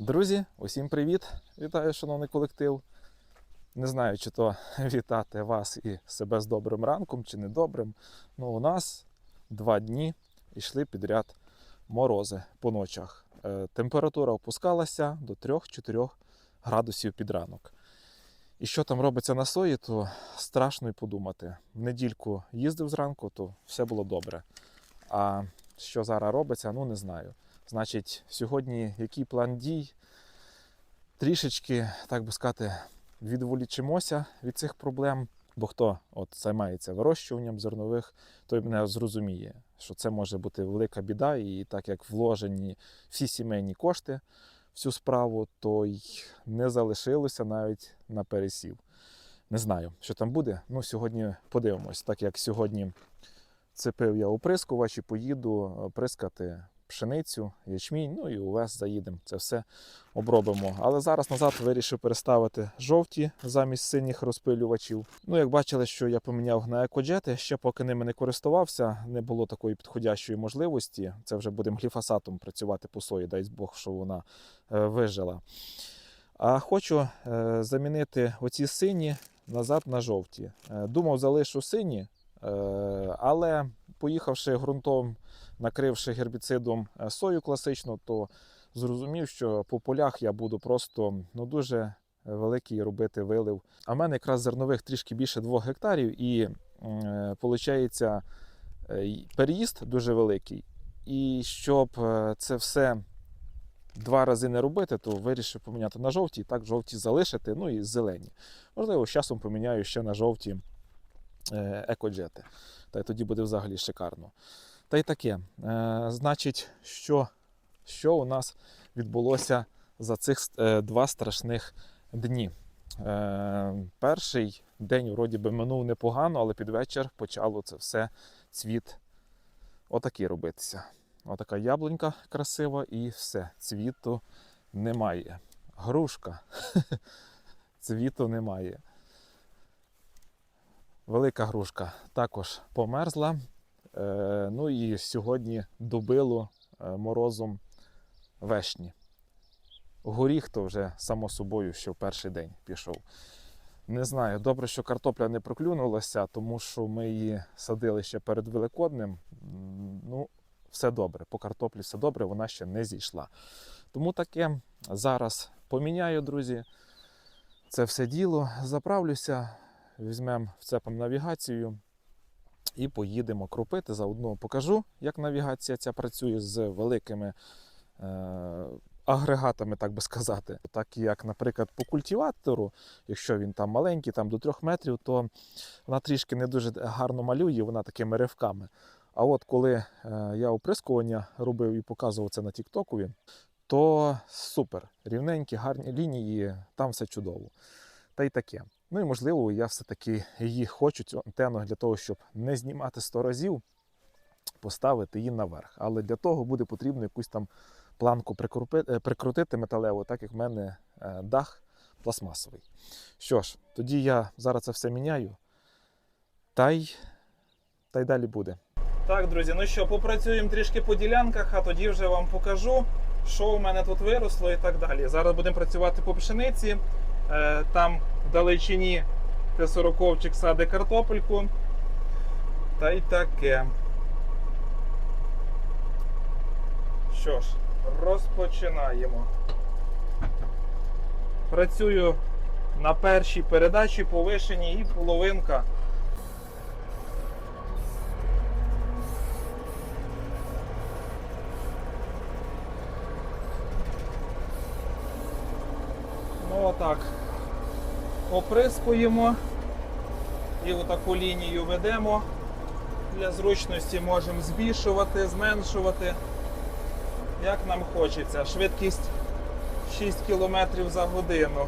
Друзі, усім привіт! Вітаю, шановний колектив. Не знаю, чи то вітати вас і себе з добрим ранком, чи недобрим. Ну, у нас два дні йшли підряд морози по ночах. Е, Температура опускалася до 3-4 градусів під ранок. І що там робиться на сої, то страшно й подумати. В недільку їздив зранку, то все було добре. А що зараз робиться, ну не знаю. Значить, сьогодні який план дій? Трішечки, так би сказати, відволічимося від цих проблем. Бо хто от займається вирощуванням зернових, той мене зрозуміє, що це може бути велика біда, і так як вложені всі сімейні кошти в цю справу, то й не залишилося навіть на пересів. Не знаю, що там буде. Ну, сьогодні подивимось, так як сьогодні цепив я оприскувач і поїду е, прискати пшеницю, ячмінь, ну і увесь заїдемо. Це все обробимо. Але зараз назад вирішив переставити жовті замість синіх розпилювачів. Ну, як бачили, що я поміняв на екоджети, ще поки ними не користувався, не було такої підходящої можливості. Це вже будемо гліфосатом працювати по сої, дай Бог, що вона е, вижила. А хочу е, замінити оці сині назад на жовті. Е, думав, залишу сині, але поїхавши ґрунтом, накривши гербіцидом е, сою класичну, то зрозумів, що по полях я буду просто ну, дуже великий робити вилив. А в мене якраз зернових трішки більше 2 гектарів, і виходить, переїзд дуже великий. І щоб е, це все два рази не робити, то вирішив поміняти на жовті, так жовті залишити, ну і зелені. Можливо, з часом поміняю ще на жовті е, екоджети. Та й тоді буде взагалі шикарно. Та й таке. Е, значить, що, що у нас відбулося за цих е, два страшних дні. Е, перший день, вроді би, минув непогано, але під вечір почало це все цвіт отакий робитися. Отака яблунька красива і все. Цвіту немає. Грушка. Цвіту немає. Велика грушка також померзла. Е, ну і сьогодні добило е, морозом вешні. Горіх то вже само собою, що в перший день пішов. Не знаю, добре, що картопля не проклюнулася, тому що ми її садили ще перед Великоднем. Ну, все добре. По картоплі все добре, вона ще не зійшла. Тому таке зараз поміняю, друзі, це все діло. Заправлюся, візьмемо вцепом навігацію і поїдемо кропити. Заодно покажу, як навігація ця працює з великими е, агрегатами, так би сказати. Так як, наприклад, по культиватору, якщо він там маленький, там до 3 метрів, то вона трішки не дуже гарно малює, вона такими ривками. А от коли е, я оприскування робив і показував це на Тіктокові, то супер, рівненькі, гарні лінії, там все чудово. Та й таке. Ну і можливо, я все-таки її хочу, цю антенну, для того, щоб не знімати 100 разів, поставити її наверх. Але для того буде потрібно якусь там планку е, прикрутити металеву, так як в мене е, дах пластмасовий. Що ж, тоді я зараз це все міняю. Та й, та й далі буде. Так, друзі, ну що, попрацюємо трішки по ділянках, а тоді вже вам покажу, що у мене тут виросло і так далі. Зараз будемо працювати по пшениці. Е, Там далечині Т-40 саде картопельку. Та й таке. Що ж, розпочинаємо. Працюю на першій передачі повишеній і половинка. Ну отак. Оприскуємо і отаку лінію ведемо. Для зручності можемо збільшувати, зменшувати, як нам хочеться. Швидкість 6 км за годину.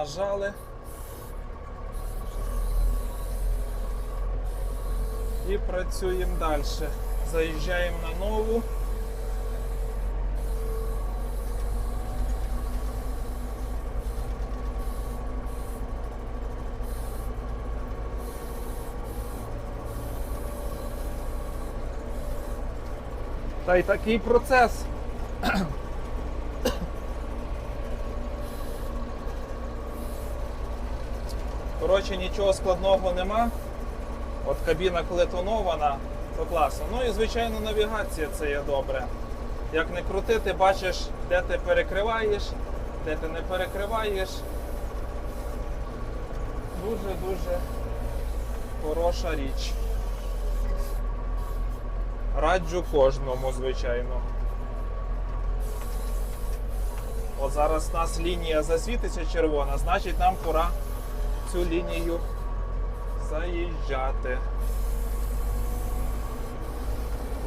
Нажали. І працюємо далі. Заїжджаємо на нову. Та й такий процес. Коротше, нічого складного нема. От кабіна, коли тонована, то класно. Ну і звичайно навігація це є добре. Як не крути, ти бачиш, де ти перекриваєш, де ти не перекриваєш. Дуже-дуже хороша річ. Раджу кожному, звичайно. От зараз у нас лінія засвітиться червона, значить нам пора цю лінію заїжджати.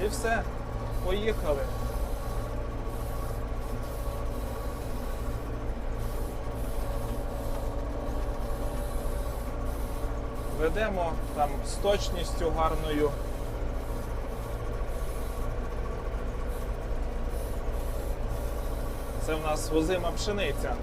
І все, поїхали. Ведемо там з точністю гарною. Це в нас возима пшениця.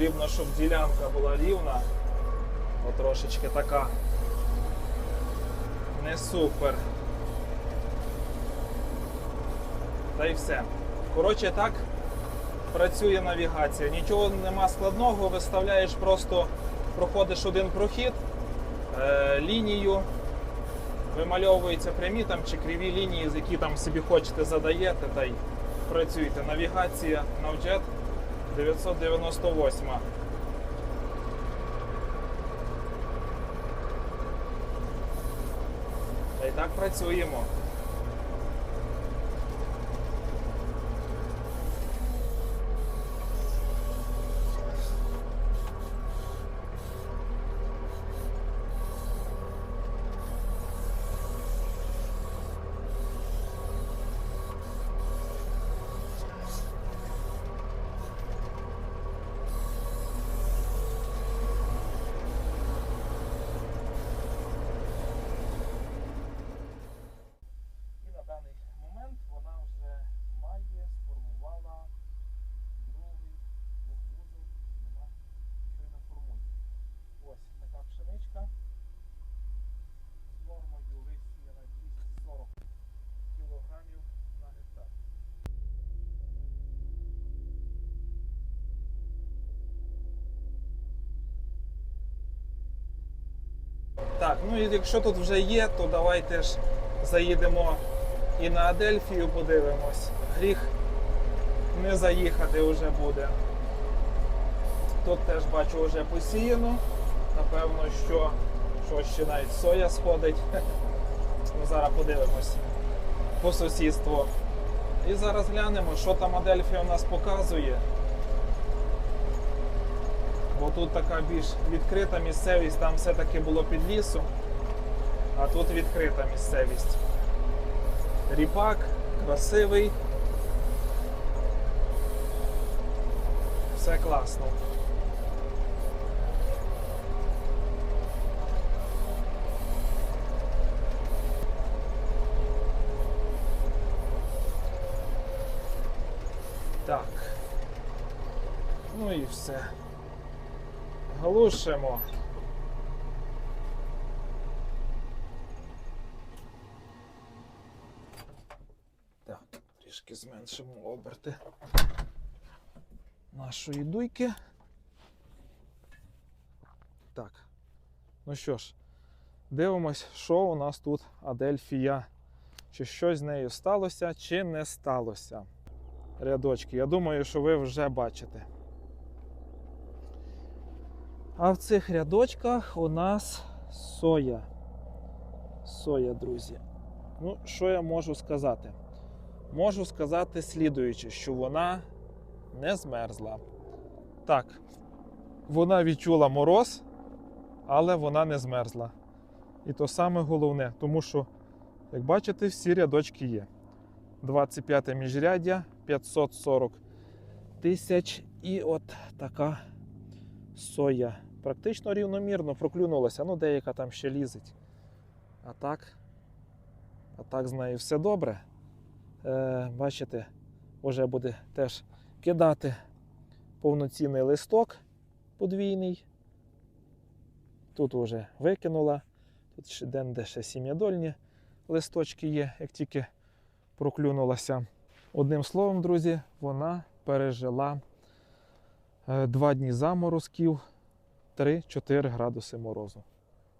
Потрібно, щоб ділянка була рівна, бо трошечки така не супер. Та й все. Коротше, так працює навігація. Нічого нема складного, виставляєш просто, проходиш один прохід, е, лінію, вимальовуються прямі там чи криві лінії, з які там собі хочете задаєте, та й працюєте. Навігація Navjet 998. Та й так працюємо. І на даний момент вона вже має, сформувала другий вузол, вона щойно формує. Ось така пшеничка з нормою висіяна 240 кілограмів на гектар. Так, ну і якщо тут вже є, то давайте ж заїдемо і на Адельфію подивимось. Гріх не заїхати вже буде. Тут теж бачу вже посіяно. Напевно, що, що ще навіть соя сходить. Ну, зараз подивимось по сусідству. І зараз глянемо, що там Адельфія у нас показує. Бо тут така більш відкрита місцевість, там все-таки було під лісом, а тут відкрита місцевість. Ріпак, красивий. Все класно. Так. Ну і все. Глушимо. Так, трішки зменшимо оберти нашої дуйки. Так. Ну що ж, дивимось, що у нас тут Адельфія. Чи щось з нею сталося, чи не сталося. Рядочки. Я думаю, що ви вже бачите. А в цих рядочках у нас соя. Соя, друзі. Ну, що я можу сказати? Можу сказати слідуюче, що вона не змерзла. Так, вона відчула мороз, але вона не змерзла. І то саме головне, тому що, як бачите, всі рядочки є. 25 міжряддя, 540 тисяч. І от така соя. Практично рівномірно проклюнулася. Ну, деяка там ще лізить. А так, а так з нею все добре. Е, бачите, вже буде теж кидати повноцінний листок подвійний. Тут вже викинула. Тут ще де ще сім'ядольні листочки є, як тільки проклюнулася. Одним словом, друзі, вона пережила е, два дні заморозків, 3-4 градуси морозу.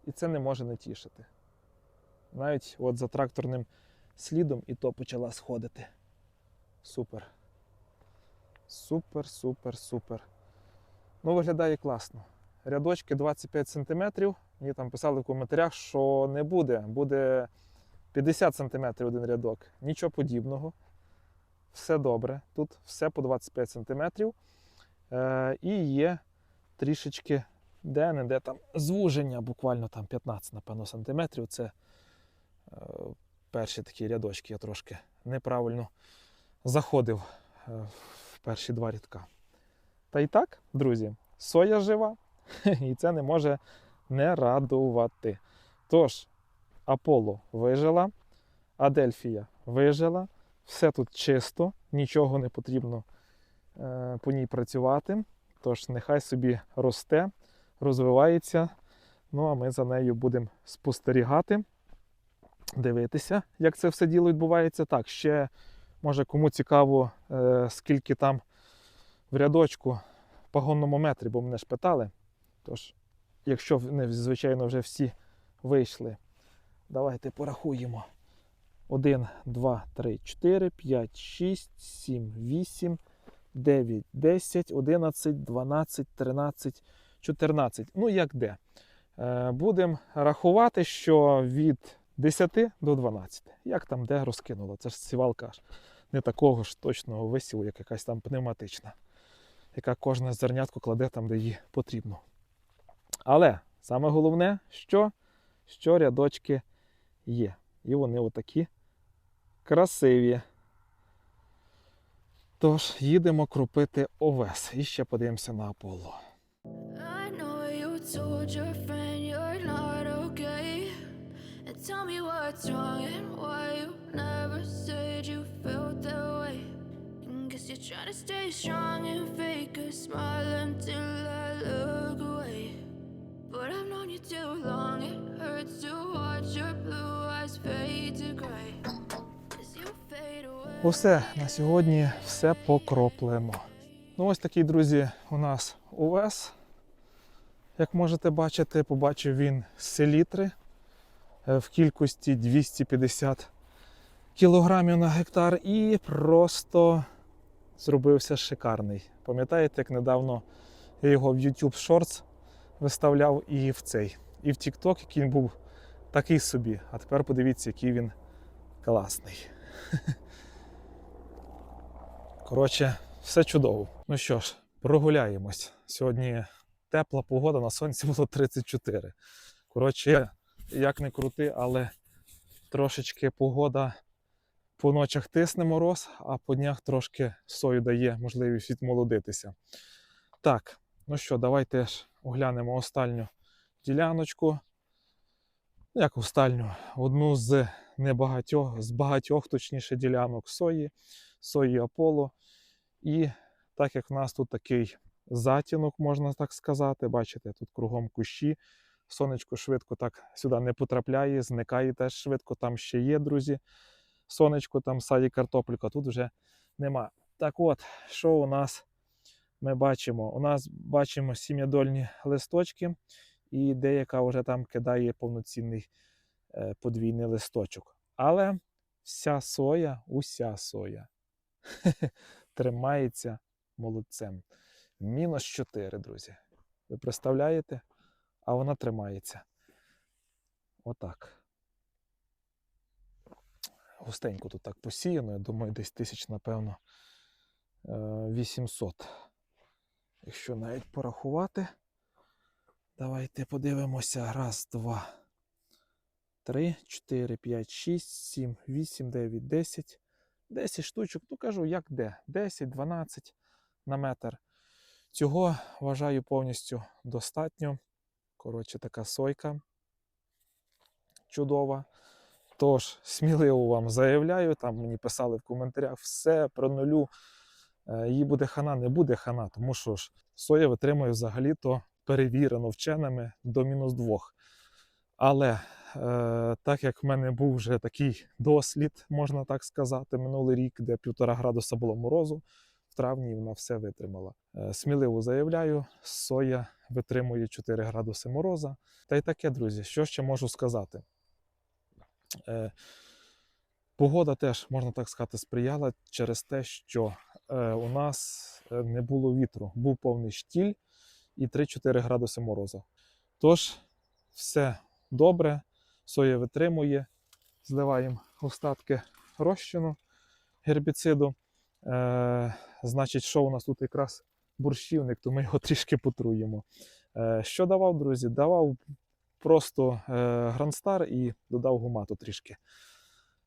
І це не може не тішити. Навіть от за тракторним слідом і то почала сходити. Супер. Супер, супер, супер. Ну, виглядає класно. Рядочки 25 см. Мені там писали в коментарях, що не буде. Буде 50 см один рядок. Нічого подібного. Все добре. Тут все по 25 см. Е, і є трішечки де-не-де там звуження, буквально там 15, напевно, сантиметрів. Це е, перші такі рядочки я трошки неправильно заходив е, в перші два рядка. Та й так, друзі, соя жива, і це не може не радувати. Тож, Аполло вижила, Адельфія вижила, все тут чисто, нічого не потрібно е, по ній працювати. Тож, нехай собі росте, розвивається. Ну, а ми за нею будемо спостерігати, дивитися, як це все діло відбувається. Так, ще, може, кому цікаво, е, скільки там в рядочку пагонному метрі, бо мене ж питали. Тож, якщо вони, звичайно, вже всі вийшли, давайте порахуємо. 1, 2, 3, 4, 5, 6, 7, 8, 9, 10, 11, 12, 13, 14. Ну, як де. Е, Будемо рахувати, що від 10 до 12. Як там де розкинуло. Це ж сівалка ж не такого ж точного висіву, як якась там пневматична, яка кожне зернятко кладе там, де їй потрібно. Але саме головне, що, що рядочки є. І вони отакі красиві. Тож, їдемо крупити овес. І ще подивимося на Аполло. Told your friend you're not okay. And tell me what's wrong and why you never said you felt that way. And guess you're trying to stay strong and fake a smile until I look away. But I've known you too long, it hurts to watch your blue eyes fade to gray. Усе на сьогодні все покроплено. Ну, ось такий, друзі, у нас увес. Як можете бачити, побачив він селітри е, в кількості 250 кілограмів на гектар і просто зробився шикарний. Пам'ятаєте, як недавно я його в YouTube Shorts виставляв і в цей, і в TikTok, який був такий собі. А тепер подивіться, який він класний. Коротше, все чудово. Ну що ж, прогуляємось. Сьогодні тепла погода, на сонці було 34. Коротше, як не крути, але трошечки погода по ночах тисне мороз, а по днях трошки сою дає можливість відмолодитися. Так, ну що, давайте ж оглянемо остальню діляночку. Як остальню? Одну з небагатьох, з багатьох, точніше, ділянок сої, сої Аполло. І так як в нас тут такий затінок, можна так сказати, бачите, тут кругом кущі. Сонечко швидко так сюди не потрапляє, зникає теж швидко. Там ще є, друзі. Сонечко там саді картопелька, тут вже нема. Так от, що у нас ми бачимо? У нас бачимо сім'ядольні листочки, і деяка вже там кидає повноцінний е, подвійний листочок. Але вся соя, уся соя тримається молодцем. Мінус 4, друзі. Ви представляєте? А вона тримається. Отак. густенько тут так посіяно. Я думаю, десь тисяч, напевно, е, 800. Якщо навіть порахувати. Давайте подивимося. Раз, два, три, чотири, п'ять, шість, сім, вісім, дев'ять, десять. 10 штучок, ну кажу, як де? 10-12 на метр. Цього вважаю повністю достатньо. Коротше, така сойка чудова. Тож, сміливо вам заявляю, там мені писали в коментарях, все про нулю. Е, Їй буде хана, не буде хана, тому що ж соя витримує взагалі-то перевірено вченими до мінус двох. Але е, так як в мене був вже такий дослід, можна так сказати, минулий рік, де півтора градуса було морозу, в травні вона все витримала. Е, сміливо заявляю, соя витримує 4 градуси мороза. Та й таке, друзі, що ще можу сказати? Е, Погода теж, можна так сказати, сприяла через те, що е, у нас не було вітру, був повний штіль і 3-4 градуси мороза. Тож, все добре, соя витримує, зливаємо остатки розчину гербіциду. Е, значить, що у нас тут якраз борщівник, то ми його трішки потруємо. Е, що давав, друзі? Давав просто е, гранстар і додав гумату трішки.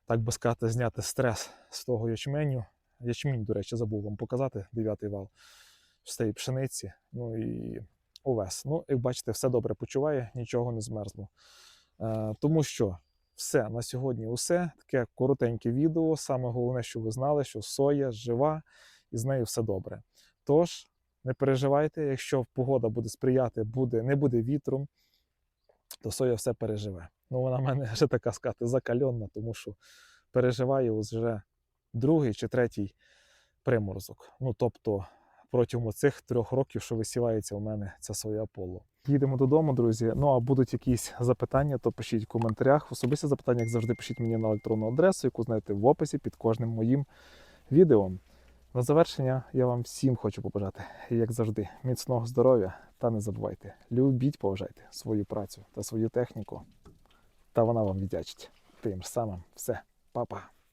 Так би сказати, зняти стрес з того ячменю. Ячмінь, до речі, забув вам показати дев'ятий вал з цієї пшениці. Ну і овес. Ну, як бачите, все добре почуває, нічого не змерзло. Е, тому що все на сьогодні усе. Таке коротеньке відео. Саме головне, що ви знали, що соя жива і з нею все добре. Тож, не переживайте, якщо погода буде сприяти, буде, не буде вітру, то соя все переживе. Ну, вона в мене вже така сказати закальонна, тому що переживає вже другий чи третій приморозок. Ну, тобто, протягом цих трьох років, що висівається у мене ця соя поло. Їдемо додому, друзі. Ну а будуть якісь запитання, то пишіть в коментарях. Особисті запитання, як завжди, пишіть мені на електронну адресу, яку знаєте в описі під кожним моїм відео. На завершення я вам всім хочу побажати, як завжди, міцного здоров'я та не забувайте, любіть, поважайте свою працю та свою техніку, та вона вам віддячить. Тим самим все, па-па.